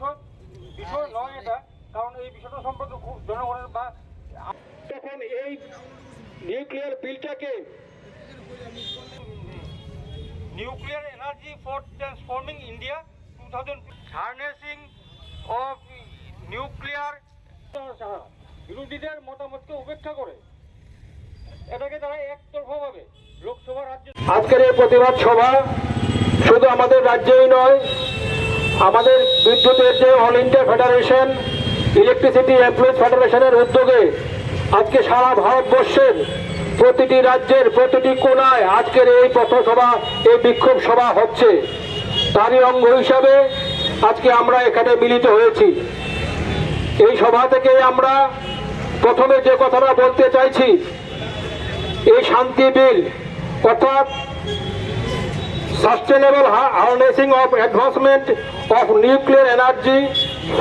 বিষয় বিষয় নয় এটা কারণ এই বিষয়টা সম্পর্কে খুব জনগণের বা তখন এই nuclear বিলটাকে nuclear energy for transforming India two thousand harnessing of nuclear বিরোধীদের মতামতকে উপেক্ষা করে। এটাকে তারা একতরফাভাবে লোকসভা রাজ্য আজকের এই প্রতিবাদ সভা শুধু আমাদের রাজ্যেই নয় আমাদের বিদ্যুতের যে all India federation electricity employees ফেডারেশনের উদ্যোগে আজকে সারা ভারতবর্ষের প্রতিটি রাজ্যের প্রতিটি কোনায় আজকের এই পথসভা, এই বিক্ষোভ সভা হচ্ছে। তারই অঙ্গ হিসাবে আজকে আমরা এখানে মিলিত হয়েছি। এই সভা থেকে আমরা প্রথমে যে কথাটা বলতে চাইছি, এই শান্তি বিল, অর্থাৎ of advancement of nuclear energy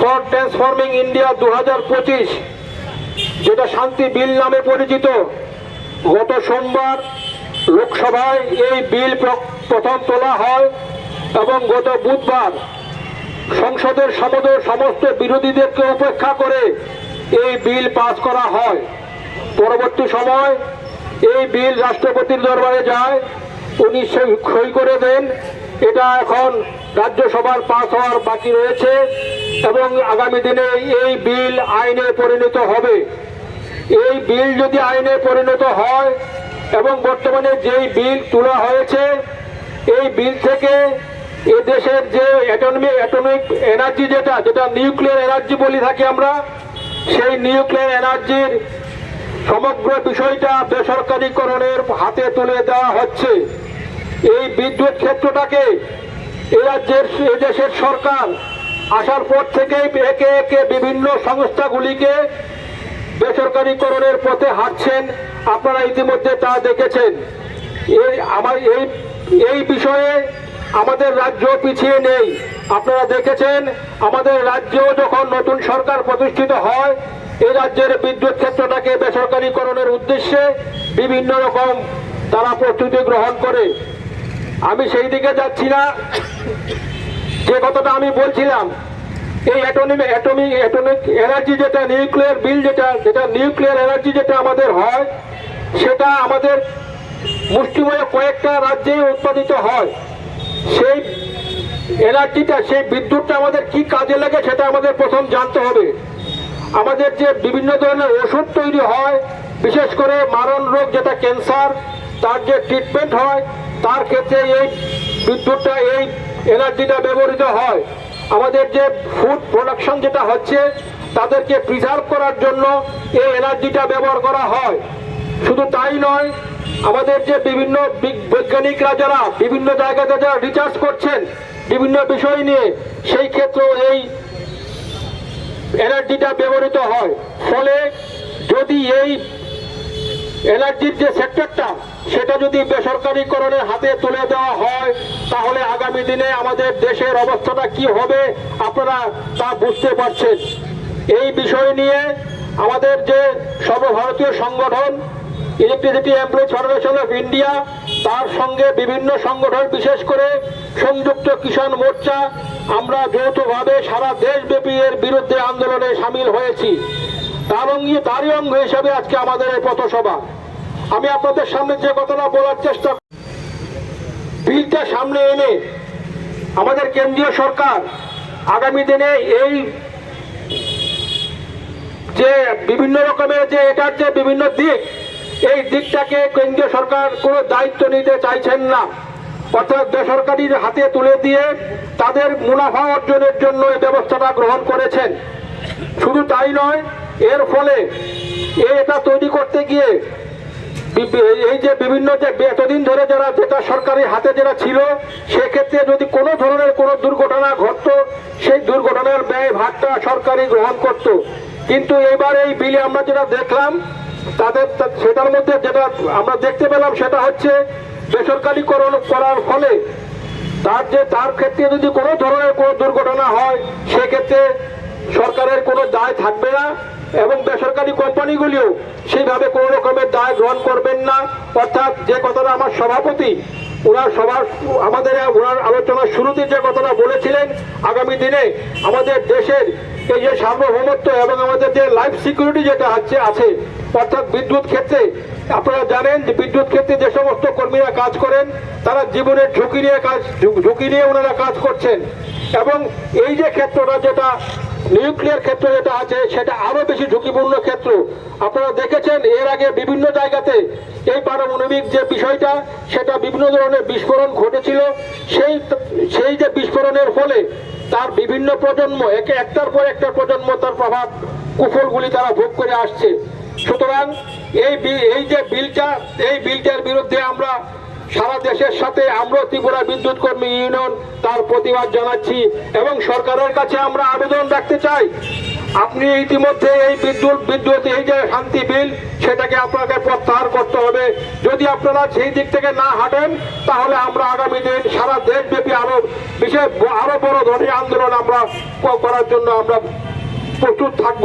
for transforming India দু হাজার পঁচিশ, যেটা শান্তি বিল নামে পরিচিত। গত সোমবার লোকসভায় এই বিল প্র- প্রথম তোলা হয় এবং গত বুধবার সংসদের সমদের সমস্ত বিরোধীদেরকে উপেক্ষা করে এই বিল পাস করা হয়। পরবর্তী সময় এই বিল রাষ্ট্রপতির দরবারে যায়। উনি সই- করে দেন। এটা এখন রাজ্যসভার পাস হওয়ার বাকি রয়েছে এবং আগামী দিনে এই বিল আইনে পরিণত হবে। এই বিল যদি আইনে পরিণত হয় এবং বর্তমানে যেই বিল তোলা হয়েছে, এই বিল থেকে এ দেশের যে অ্যাটমিক অ্যাটমিক এনার্জি যেটা যেটা নিউক্লিয়ার এনার্জি বলি থাকি আমরা, সেই নিউক্লিয়ার এনার্জির সমগ্র বিষয়টা বেসরকারীকরণের হাতে তুলে দেওয়া হচ্ছে। এই বিদ্যুৎ ক্ষেত্রটাকে এই রাজ্যের এ দেশের সরকার আসার পর থেকেই একে একে বিভিন্ন সংস্থাগুলিকে বেসরকারীকরণের পথে হাঁটছেন। আপনারা ইতিমধ্যে তা দেখেছেন। এই আমার এই এই বিষয়ে আমাদের রাজ্য পিছিয়ে নেই। আপনারা দেখেছেন, আমাদের রাজ্য যখন নতুন সরকার প্রতিষ্ঠিত হয়, এই রাজ্যের বিদ্যুৎ ক্ষেত্রটাকে বেসরকারীকরণের উদ্দেশ্যে বিভিন্ন রকম তারা প্রস্তুতি গ্রহণ করে। আমি সেই দিকে যাচ্ছি না। যে কথাটা আমি বলছিলাম, এই অ্যাটমিক অ্যাটমিক অ্যাটমিক এনার্জি যেটা, নিউক্লিয়ার বিল যেটা যেটা নিউক্লিয়ার এনার্জি যেটা আমাদের হয়, সেটা আমাদের মুষ্টিময় কয়েকটা রাজ্যেই উৎপাদিত হয়। সেই এনার্জিটা, সেই বিদ্যুৎটা আমাদের কি কাজে লাগে সেটা আমাদের প্রথম জানতে হবে। আমাদের যে বিভিন্ন ধরনের ওষুধ তৈরি হয়, বিশেষ করে মারণ রোগ, যেটা ক্যান্সার, তার যে ট্রিটমেন্ট হয় তার ক্ষেত্রে এই বিদ্যুৎটা, এই এনার্জিটা ব্যবহৃত হয়। আমাদের যে ফুড প্রোডাকশন যেটা হচ্ছে, তাদেরকে প্রিজার্ভ করার জন্য এই এনার্জিটা ব্যবহার করা হয়। শুধু তাই নয়, আমাদের যে বিভিন্ন বৈজ্ঞানিকরা যারা বিভিন্ন জায়গাতে যারা রিসার্চ করছেন বিভিন্ন বিষয় নিয়ে, সেই ক্ষেত্রেও এই এনার্জিটা ব্যবহৃত হয়। ফলে যদি এই এনার্জির যে সেক্টরটা সেটা যদি বেসরকারীকরণের হাতে তুলে দেওয়া হয়, তাহলে আগামী দিনে আমাদের দেশের অবস্থাটা কি হবে আপনারা তা বুঝতে পারছেন। এই বিষয় নিয়ে আমাদের যে সর্বভারতীয় সংগঠন electricity employees federation of India তার সঙ্গে বিভিন্ন সংগঠন, বিশেষ করে সংযুক্ত কিষাণ মোর্চা, আমরা যৌথভাবে সারা দেশব্যাপী এর বিরুদ্ধে আন্দোলনে সামিল হয়েছি। তার অঙ্গী তারই অঙ্গ হিসাবে আজকে আমাদের এই পথসভা। আমি আপনাদের সামনে যে কথাটা বলার চেষ্টা বিলটা সামনে এনে আমাদের কেন্দ্রীয় সরকার আগামী দিনে এই যে বিভিন্ন রকমের যে এটার যে বিভিন্ন দিক, এই দিকটাকে কেন্দ্রীয় সরকার কোনো দায়িত্ব নিতে চাইছেন না। অর্থাৎ বেসরকারির হাতে তুলে দিয়ে তাদের মুনাফা অর্জনের জন্য এই ব্যবস্থাটা গ্রহণ করেছেন। শুধু তাই নয়, এর ফলে এটা তৈরি করতে গিয়ে এই যে বিভিন্ন যে এতদিন ধরে যারা যেটা সরকারি হাতে যারা ছিল, সেক্ষেত্রে যদি কোনো ধরনের কোনো দুর্ঘটনা ঘটতো, সেই দুর্ঘটনার ব্যয় ভাগটা সরকারি গ্রহণ করত। কিন্তু এবার এই বিলে আমরা যেটা দেখলাম, তাদের সেটার মধ্যে যেটা আমরা দেখতে পেলাম, সেটা হচ্ছে বেসরকারিকরণ করার ফলে তার যে তার ক্ষেত্রে যদি কোনো ধরনের কোনো দুর্ঘটনা হয়, সেক্ষেত্রে সরকারের কোনো দায় থাকবে না। এবং বেসরকারি কোম্পানিগুলিও সেইভাবে কোনো রকমের দায় গ্রহণ করবেন না। অর্থাৎ যে কথাটা আমার সভাপতি, ওনার সবার আমাদের, ওনার আলোচনার শুরুতে যে কথাটা বলেছিলেন, আগামী দিনে আমাদের দেশের এই যে সার্বভৌমত্ব এবং আমাদের যে লাইফ সিকিউরিটি যেটা আছে আছে, অর্থাৎ বিদ্যুৎ ক্ষেত্রে, আপনারা জানেন যে বিদ্যুৎ ক্ষেত্রে যে সমস্ত কর্মীরা কাজ করেন, তারা জীবনের ঝুঁকি নিয়ে কাজ, ঝুঁকি নিয়ে ওনারা কাজ করছেন। এবং এই যে ক্ষেত্রটা যেটা নিউক্লিয়ার ক্ষেত্র যেটা আছে, সেটা আরও বেশি ঝুঁকিপূর্ণ ক্ষেত্র। আপনারা দেখেছেন, এর আগে বিভিন্ন জায়গাতে এই পারমাণবিক যে বিষয়টা, সেটা বিভিন্ন ধরনের বিস্ফোরণ ঘটেছিল। সেই সেই যে বিস্ফোরণের ফলে তার বিভিন্ন প্রজন্ম, একে একটার পর একটা প্রজন্ম তার প্রভাব কুফলগুলি তারা ভোগ করে আসছে। সুতরাং এই এই যে বিলটা, এই বিলটার বিরুদ্ধে আমরা সারা দেশের সাথে আমরা ত্রিপুরা বিদ্যুৎ কর্মী ইউনিয়ন তার প্রতিবাদ জানাচ্ছি এবং সরকারের কাছে আমরা আবেদন রাখতে চাই। আপনি ইতিমধ্যে এই বিদ্যুৎ বিদ্যুৎ, এই যে শান্তি বিল, সেটাকে আপনাকে প্রত্যাহার করতে হবে। যদি আপনারা সেই দিক থেকে না হাঁটেন, তাহলে আমরা আগামী দিন সারা দেশব্যাপী আরও বিশেষ আরও বড় ধরনের আন্দোলন আমরা করার জন্য আমরা প্রস্তুত থাকব।